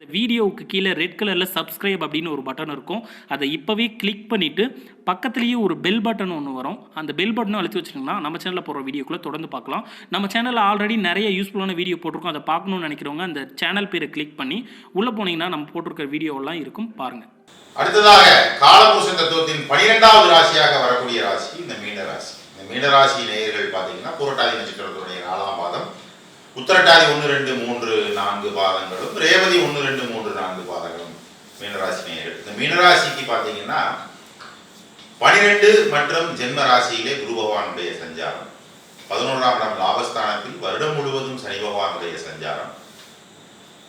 இந்த வீடியோவுக்கு கீழே ரெட் கலரில் சப்ஸ்கிரைப் அப்படின்னு ஒரு பட்டன் இருக்கும். அதை இப்போவே கிளிக் பண்ணிவிட்டு பக்கத்துலேயே ஒரு பெல் பட்டன் ஒன்று வரும். அந்த பெல் பட்டனும் அழுத்தி வச்சிட்டிங்கன்னா நம்ம சேனலில் போகிற வீடியோக்குள்ளே தொடர்ந்து பார்க்கலாம். நம்ம சேனலில் ஆல்ரெடி நிறைய யூஸ்ஃபுல்லான வீடியோ போட்டிருக்கோம். அதை பார்க்கணும்னு நினைக்கிறவங்க அந்த சேனல் பேரை கிளிக் பண்ணி உள்ளே போனீங்கன்னா நம்ம போட்டிருக்கிற வீடியோவெல்லாம் இருக்கும். பாருங்கள் அடுத்ததாக காலபூச தத்துவத்தின் பனிரெண்டாவது ராசியாக வரக்கூடிய ராசி இந்த மீன ராசி. இந்த மீன ராசி நேயர்கள் பார்த்தீங்கன்னா புரட்டாதி நட்சத்திரத்துடைய நாலாம் பாதம். உத்தரட்டாதி ஒன்று ரெண்டு மூன்று நான்கு பாதங்களும் ரேவதி ஒன்று ரெண்டு மூன்று நான்கு பாதங்களும் மீனராசி நேயர்கள். இந்த மீனராசிக்கு பார்த்தீங்கன்னா பனிரெண்டு மற்றும் ஜென்ம ராசியிலே குரு பகவானுடைய சஞ்சாரம். பதினோராம் இடம் லாபஸ்தானத்தில் வருடம் முழுவதும் சனி பகவானுடைய சஞ்சாரம்.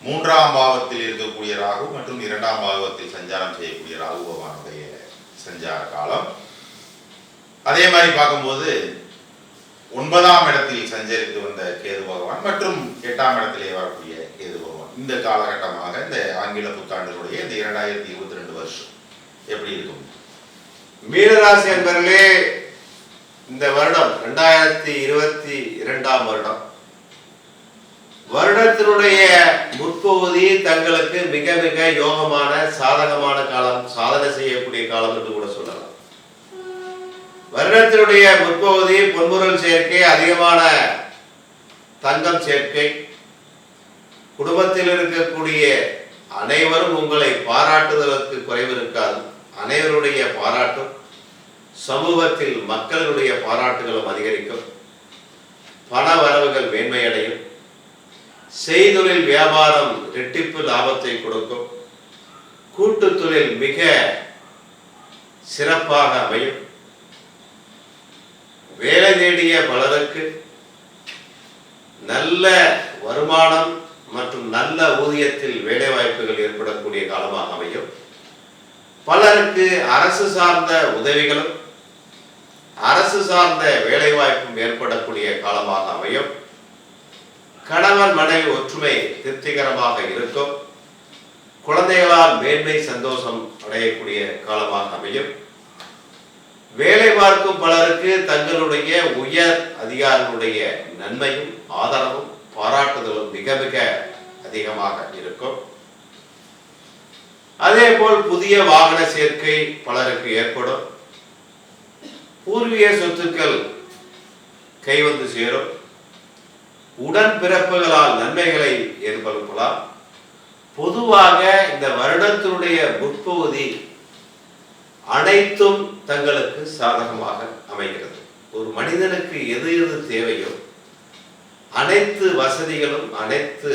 மூன்றாம் பாவத்தில் இருக்கக்கூடிய ராகு மற்றும் இரண்டாம் பாவத்தில் சஞ்சாரம் செய்யக்கூடிய ராகு பகவானுடைய சஞ்சார காலம். அதே மாதிரி பார்க்கும்போது ஒன்பதாம் இடத்தில் சஞ்சரித்து வந்த கேது பகவான் மற்றும் எட்டாம் இடத்திலே வரக்கூடிய கேது பகவான். இந்த காலகட்டமாக இந்த ஆங்கில புத்தாண்டினுடைய இந்த இரண்டாயிரத்தி இருபத்தி ரெண்டு வருஷம் எப்படி இருக்கும்? மீனராசி என்பர்களே இந்த வருடம் ரெண்டாயிரத்தி இருபத்தி இரண்டாம் வருடம். வருடத்தினுடைய முற்பகுதி தங்களுக்கு மிக மிக யோகமான சாதகமான காலம் சாதனை செய்யக்கூடிய காலம் என்று கூட சொல்லலாம். வருடத்தினுடைய முற்பகுதி பொன்பொருள் சேர்க்கை அதிகமான தங்கம் சேர்க்கை. குடும்பத்தில் இருக்கக்கூடிய அனைவரும் உங்களை பாராட்டுதலுக்கு குறைவு இருக்காது அனைவருடைய பாராட்டும் சமூகத்தில் மக்களுடைய பாராட்டுகளும் அதிகரிக்கும். பண வரவுகள் மேன்மையடையும். செய்தொழில் வியாபாரம் ரெட்டிப்பு லாபத்தை கொடுக்கும். கூட்டு தொழில் மிக சிறப்பாக அமையும். வேலை தேடிய பலருக்கு நல்ல வருமானம் மற்றும் நல்ல ஊதியத்தில் வேலை வாய்ப்புகள் ஏற்படக்கூடிய காலமாக அமையும். பலருக்கு அரசு சார்ந்த உதவிகளும் அரசு சார்ந்த வேலை வாய்ப்பும் ஏற்படக்கூடிய காலமாக அமையும். கணவன் மனைவி ஒற்றுமை திருப்திகரமாக இருக்கும். குழந்தைகளால் மேன்மை சந்தோஷம் அடையக்கூடிய காலமாக அமையும். வேலை பார்க்கும் பலருக்கு தங்களுடைய உயர் அதிகாரிகளுடைய நன்மையும் ஆதரவும் பாராட்டுதலும் மிக மிக அதிகமாக இருக்கும். அதே போல் புதிய வாகன சேர்க்கை பலருக்கு ஏற்படும். பூர்வீக சொத்துக்கள் கைவந்து சேரும். உடன் பிறப்புகளால் நன்மைகளை ஏற்படுத்தலாம். பொதுவாக இந்த வருடத்தினுடைய முற்பகுதி அனைத்தும் தங்களுக்கு சாதகமாக அமைகிறது. ஒரு மனிதனுக்கு எது எது தேவையோ அனைத்து வசதிகளும் அனைத்து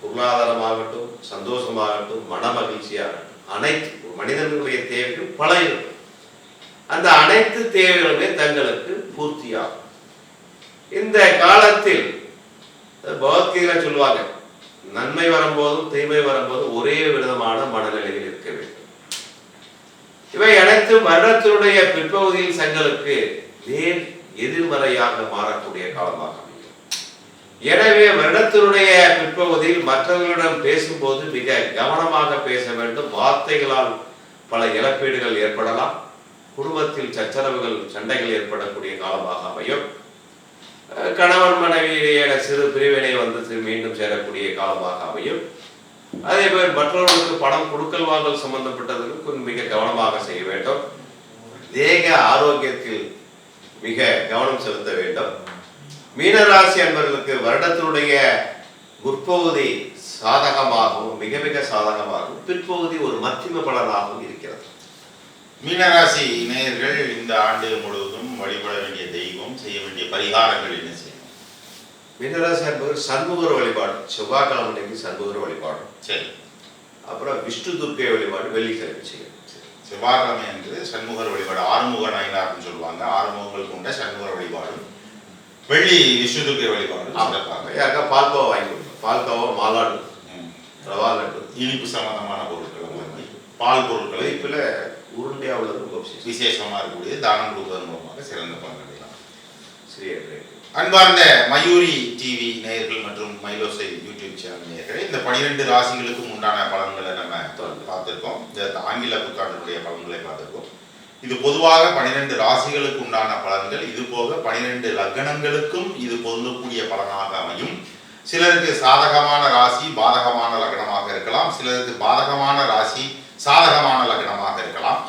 பொருளாதாரமாகட்டும் சந்தோஷமாகட்டும் மன மகிழ்ச்சியாகட்டும் அனைத்து மனிதனுடைய தேவையும் பல இருக்கும். அந்த அனைத்து தேவைகளுமே தங்களுக்கு பூர்த்தியாகும். இந்த காலத்தில் பகவத்கீதை சொல்லுவாங்க நன்மை வரும்போதும் தீமை வரும்போதும் ஒரே விதமான மனநிலையில் இருக்க வேண்டும். இவை அனைத்தும் வருடத்தினுடைய பிற்பகுதியில் தங்களுக்கு நேர் எதிர்மறையாக மாறக்கூடிய காலமாக எனவே வருடத்தினுடைய பிற்பகுதியில் மற்றவர்களிடம் பேசும்போது மிக கவனமாக பேச வேண்டும். வார்த்தைகளால் பல இழப்பீடுகள் ஏற்படலாம். குடும்பத்தில் சச்சரவுகள் சண்டைகள் ஏற்படக்கூடிய காலமாக அமையும். அஹ் கணவன் மனைவியிடையே சிறு பிரிவினை வந்து மீண்டும் சேரக்கூடிய காலமாக அமையும். அதே மாதிரி மற்றவர்களுக்கு பணம் கொடுக்கல் வாங்கல் சம்பந்தப்பட்டதுக்கு கொஞ்சம் மிக கவனமாக செய்ய வேண்டும். தேக ஆரோக்கியத்தில் மிக கவனம் செலுத்த வேண்டும். மீனராசி அன்பர்களுக்கு வருடத்தினுடைய முற்பகுதி சாதகமாகவும் மிக மிக சாதகமாகவும் பிற்பகுதி ஒரு மத்திம பலனாகவும் இருக்கிறது. மீனராசி நேயர்கள் இந்த ஆண்டு முழுவதும் வழிபட வேண்டிய தெய்வம் செய்ய வேண்டிய பரிகாரங்கள் மீனராசி அன்பர்கள் சண்முகர் வழிபாடு. செவ்வாய்க்கிழமை அன்னைக்கு சண்முகர் வழிபாடு. சரி. அப்புறம் விஷ்ணு துர்க்கை வழிபாடு வெள்ளிக்கிழமை செய்யணும் செவ்வாய்க்கிழமை என்று சண்முகர் வழிபாடு. ஆறுமுக நாயனார்னு சொல்லுவாங்க. ஆறுமுகங்கள் கொண்ட சண்முகர் வழிபாடும் வெள்ளி விஷ்ணுதுர்க்கை வழிபாடும் சிறப்பாக யாருக்கா? பால்கோவா வாங்கி கொடுக்கணும் பால்கோவா மாலாடு. ரவா லட்டு இனிப்பு சம்பந்தமான பொருட்களை வாங்கி பால் பொருட்களை வைப்பில் உருண்டையா உள்ளது ரொம்ப விசேஷம். விசேஷமா இருக்கக்கூடிய தானம் கொடுப்பதன் மூலமாக சிறந்த பலன் அடையலாம் சரி ரைட். அன்பார்ந்த மயூரி டிவி நேயர்கள் மற்றும் மைலோசை யூடியூப் சேனல் நேயர்களே இந்த பனிரெண்டு ராசிகளுக்கும் உண்டான பலன்களை நம்ம பார்த்துருக்கோம். இந்த ஆங்கில புத்தாண்டினுடைய பலன்களை பார்த்துருக்கோம். இது பொதுவாக பனிரெண்டு ராசிகளுக்கு உண்டான பலன்கள். இது போக பனிரெண்டு லக்னங்களுக்கும் இது பொருந்தக்கூடிய பலனாக அமையும். சிலருக்கு சாதகமான ராசி பாதகமான லக்னமாக இருக்கலாம். சிலருக்கு பாதகமான ராசி சாதகமான லக்னமாக இருக்கலாம்.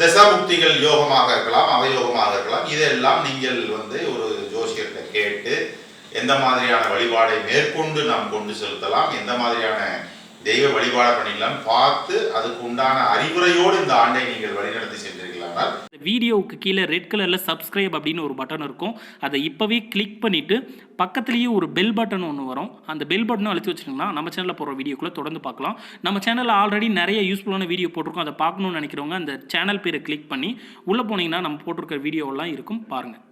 தசாபுக்திகள் யோகமாக இருக்கலாம் அவயோகமாக இருக்கலாம். இதெல்லாம் நீங்கள் வந்து ஒரு விஷயத்தை கேட்டு எந்த மாதிரியான வழிபாடை மேற்கொண்டு நாம் கொண்டு செலுத்தலாம் எந்த மாதிரியான தெய்வ வழிபாடு பண்ணிக்கலாம் பார்த்து அதுக்கு உண்டான அறிவுரையோடு இந்த ஆண்டை நீங்கள் வழிநடத்தி சென்றீர்களானால் வீடியோவுக்கு கீழே ரெட் கலரில் சப்ஸ்கிரைப் அப்படின்னு ஒரு பட்டன் இருக்கும். அதை இப்போவே கிளிக் பண்ணிவிட்டு பக்கத்துலேயே ஒரு பெல் பட்டன் ஒன்று வரும். அந்த பெல் பட்டனும் அழுத்தி வச்சுருங்கன்னா நம்ம சேனலில் போகிற வீடியோக்குள்ளே தொடர்ந்து பார்க்கலாம். நம்ம சேனலில் ஆல்ரெடி நிறைய யூஸ்ஃபுல்லான வீடியோ போட்டிருக்கோம். அதை பார்க்கணும்னு நினைக்கிறவங்க அந்த சேனல் பேரை கிளிக் பண்ணி உள்ளே போனீங்கன்னா நம்ம போட்டிருக்க வீடியோவெல்லாம் இருக்கும். பாருங்கள்